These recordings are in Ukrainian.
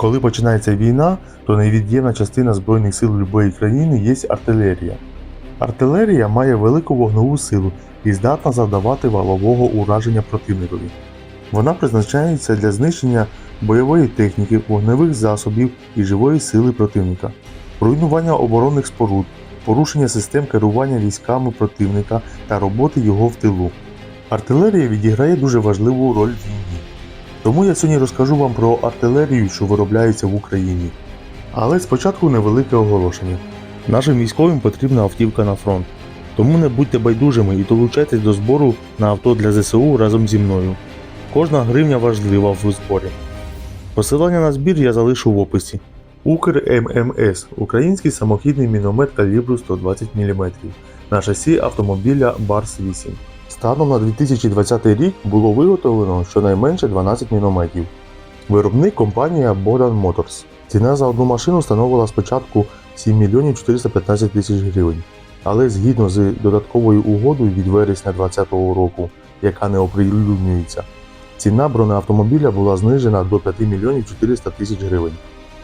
Коли починається війна, то невід'ємна частина Збройних сил будь-якої країни є артилерія. Артилерія має велику вогневу силу і здатна завдавати валового ураження противникові. Вона призначається для знищення бойової техніки, вогневих засобів і живої сили противника, руйнування оборонних споруд, порушення систем керування військами противника та роботи його в тилу. Артилерія відіграє дуже важливу роль в війні. Тому я сьогодні розкажу вам про артилерію, що виробляється в Україні. Але спочатку невелике оголошення. Нашим військовим потрібна автівка на фронт. Тому не будьте байдужими і долучайтесь до збору на авто для ЗСУ разом зі мною. Кожна гривня важлива в зборі. Посилання на збір я залишу в описі. Укр-ММС український самохідний міномет калібру 120 мм на шасі автомобіля Барс 8. Станом на 2020 рік було виготовлено щонайменше 12 мінометів. Виробник компанія Bogdan Motors. Ціна за одну машину становила спочатку 7 мільйонів 415 тисяч гривень, але згідно з додатковою угодою від вересня 2020 року, яка не оприлюднюється, ціна бронеавтомобіля була знижена до 5 мільйонів 400 тисяч гривень.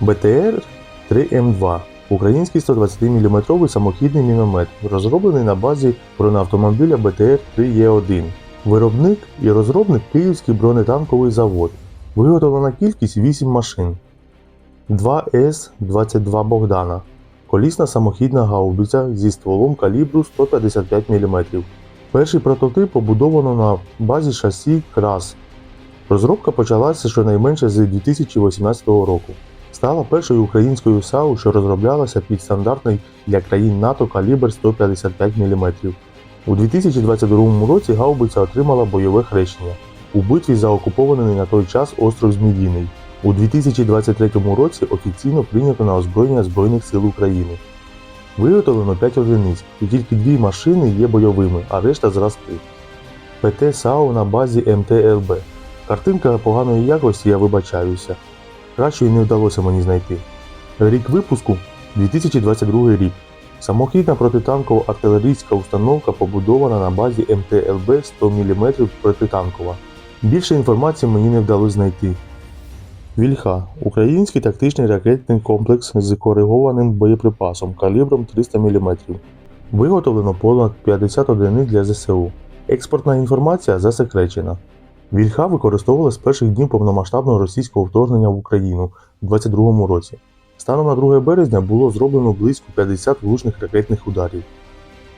БТР 3М2 український 120 мм самохідний міномет, розроблений на базі бронеавтомобіля БТР 3Е1. Виробник і розробник Київський бронетанковий завод. Виготовлена кількість 8 машин. 2С-22 Богдана. Колісна самохідна гаубиця зі стволом калібру 155 мм. Перший прототип побудовано на базі шасі КРАС. Розробка почалася щонайменше з 2018 року. Стала першою українською САУ, що розроблялася під стандартний для країн НАТО калібр 155 мм. У 2022 році гаубиця отримала бойове хрещення у битві за окупований на той час остров Зміїний. У 2023 році офіційно прийнято на озброєння Збройних сил України. Виготовлено 5 одиниць, і тільки дві машини є бойовими, а решта зразки. ПТ САУ на базі МТЛБ. Картинка поганої якості, я вибачаюся. Кращої не вдалося мені знайти. Рік випуску 2022 рік. Самохідна протитанкова артилерійська установка побудована на базі МТЛБ 100 мм протитанкова. Більше інформації мені не вдалося знайти. Вільха український тактичний ракетний комплекс з коригованим боєприпасом калібром 300 мм. Виготовлено понад 50 одиниць для ЗСУ. Експортна інформація засекречена. Вільха використовувалась з перших днів повномасштабного російського вторгнення в Україну у 2022 році. Станом на 2 березня було зроблено близько 50 влучних ракетних ударів.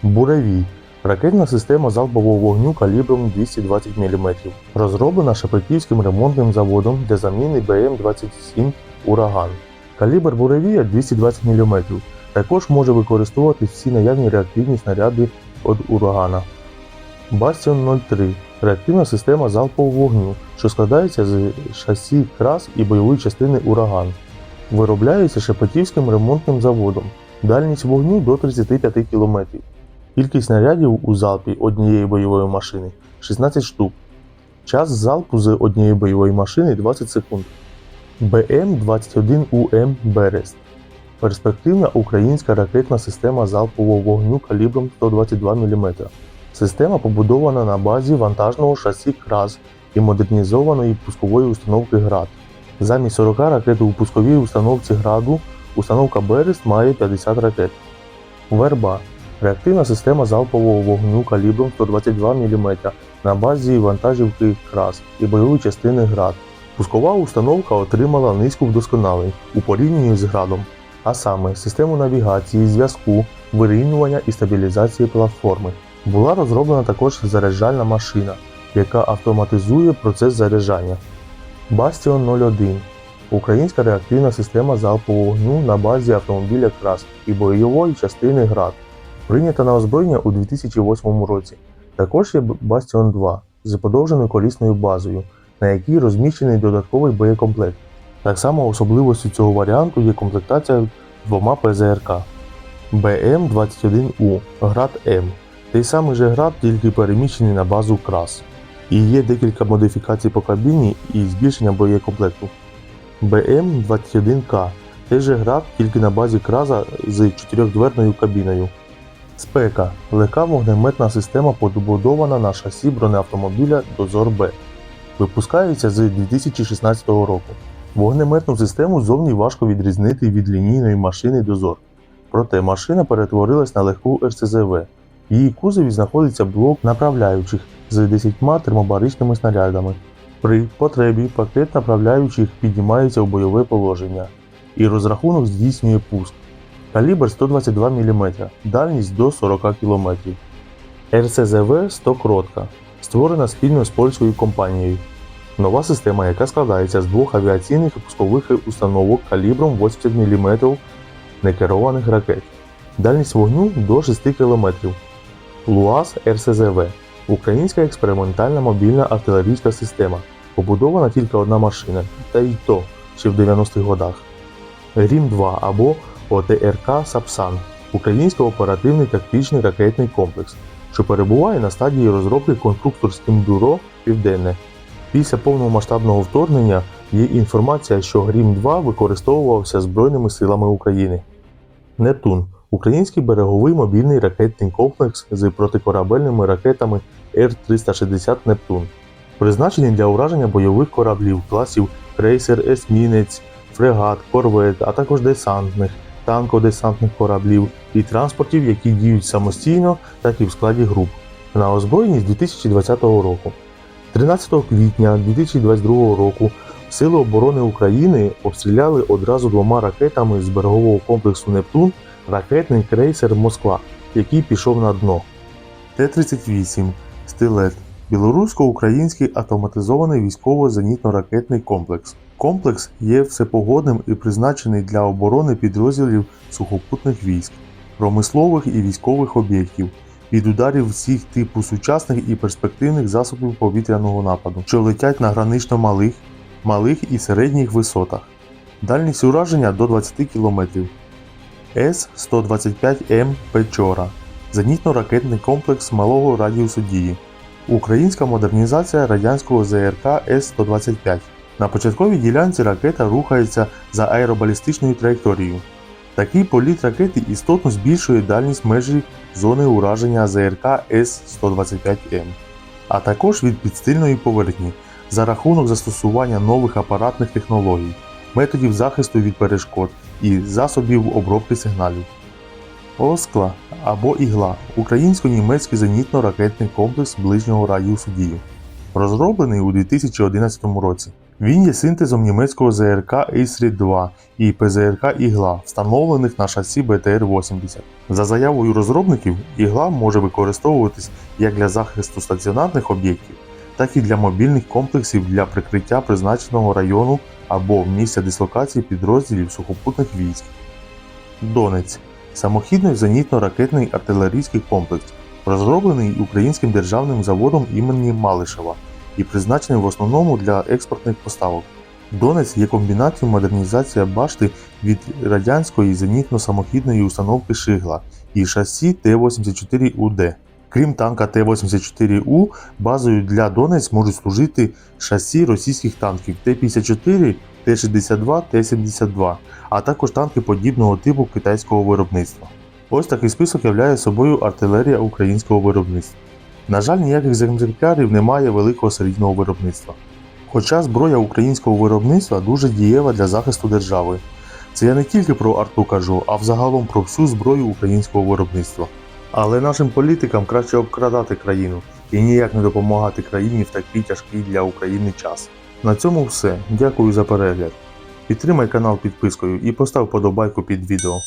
Буревій ракетна система залпового вогню калібром 220 мм, розроблена Шепетівським ремонтним заводом для заміни БМ-27 Ураган. Калібр буревія 220 мм. Також може використовуватись всі наявні реактивні снаряди від урагана. Бастіон 03 реактивна система залпового вогню, що складається з шасі крас і бойової частини ураган. Виробляється Шепетівським ремонтним заводом. Дальність вогню до 35 км. Кількість снарядів у залпі однієї бойової машини 16 штук. Час залпу з однієї бойової машини 20 секунд. БМ-21УМ Берест. Перспективна українська ракетна система залпового вогню калібром 122 мм. Система побудована на базі вантажного шасі КРАС і модернізованої пускової установки ГРАД. Замість 40 ракет у пусковій установці ГРАДу установка Берест має 50 ракет. Верба реактивна система залпового вогню калібром 122 мм на базі вантажівки КРАС і бойової частини ГРАД. Пускова установка отримала низьку вдосконалень у порівнянні з ГРАДом, а саме систему навігації, зв'язку, вирівнювання і стабілізації платформи. Була розроблена також заряджальна машина, яка автоматизує процес заряджання. Бастіон 01 українська реактивна система залпового вогню на базі автомобіля КРАС і бойової частини ГРАД, прийнята на озброєння у 2008 році. Також є Бастіон 2 з подовженою колісною базою, на якій розміщений додатковий боєкомплект. Так само особливостю цього варіанту є комплектація двома ПЗРК БМ-21У Град М. Той самий же град, тільки переміщений на базу крас. І є декілька модифікацій по кабіні і збільшення боєкомплекту. БМ-21К той же град, тільки на базі краза з чотирьохдверною кабіною. Спека легка вогнеметна система побудована на шасі бронеавтомобіля Дозор Б. Випускається з 2016 року. Вогнеметну систему зовні важко відрізнити від лінійної машини дозор. Проте машина перетворилась на легку РСЗВ. В її кузові знаходиться блок направляючих з 10 термобаричними снарядами. При потребі пакет направляючих піднімається у бойове положення, і розрахунок здійснює пуск. Калібр 122 мм, дальність до 40 км. РСЗВ 100 кротка, створена спільно з польською компанією. Нова система, яка складається з двох авіаційних і пускових установок калібром 80 мм некерованих ракет. Дальність вогню до 6 км. ЛУАЗ РСЗВ українська експериментальна мобільна артилерійська система. Побудована тільки одна машина, та й то ще в 90-х годах. РІМ-2 або ОТРК Сапсан український оперативний тактичний ракетний комплекс, що перебуває на стадії розробки конструкторським бюро Південне. Після повномасштабного вторгнення є інформація, що Грім-2 використовувався Збройними силами України. Нептун український береговий мобільний ракетний комплекс з протикорабельними ракетами Р-360 Нептун, призначений для ураження бойових кораблів класів крейсер, есмінець, фрегат, корвет, а також десантних, танко-десантних кораблів і транспортів, які діють самостійно, так і в складі груп. На озброєнні з 2020 року. 13 квітня 2022 року Сили оборони України обстріляли одразу двома ракетами з берегового комплексу Нептун ракетний крейсер Москва, який пішов на дно. Т-38 Стилет білорусько-український автоматизований військово-зенітно-ракетний комплекс. Комплекс є всепогодним і призначений для оборони підрозділів сухопутних військ, промислових і військових об'єктів від ударів всіх типу сучасних і перспективних засобів повітряного нападу, що летять на гранично малих, малих і середніх висотах. Дальність ураження до 20 км. С-125М Печора зенітно-ракетний комплекс малого радіусу дії. Українська модернізація радянського ЗРК С-125. На початковій ділянці ракета рухається за аеробалістичною траєкторією. Такий політ ракети істотно збільшує дальність межі зони ураження ЗРК С-125М, а також від підстильної поверхні за рахунок застосування нових апаратних технологій, методів захисту від перешкод і засобів обробки сигналів. Оскла або ігла українсько-німецький зенітно-ракетний комплекс ближнього радіусу дії, розроблений у 2011 році. Він є синтезом німецького ЗРК Ейсрід-2 і ПЗРК Ігла, встановлених на шасі БТР-80. За заявою розробників, ігла може використовуватись як для захисту стаціонарних об'єктів, так і для мобільних комплексів для прикриття призначеного району або місця дислокації підрозділів сухопутних військ. Донець самохідний зенітно-ракетний артилерійський комплекс, розроблений українським державним заводом імені Малишева і призначений в основному для експортних поставок. Донець є комбінацією модернізація башти від радянської зенітно-самохідної установки Шигла і шасі Т-84УД. Крім танка Т-84У, базою для Донець можуть служити шасі російських танків Т-54, Т-62, Т-72, а також танки подібного типу китайського виробництва. Ось такий список являє собою артилерія українського виробництва. На жаль, ніяких екземплярів немає великого серійного виробництва. Хоча зброя українського виробництва дуже дієва для захисту держави. Це я не тільки про арту кажу, а взагалом про всю зброю українського виробництва. Але нашим політикам краще обкрадати країну і ніяк не допомагати країні в такий тяжкий для України час. На цьому все. Дякую за перегляд. Підтримай канал підпискою і постав подобайку під відео.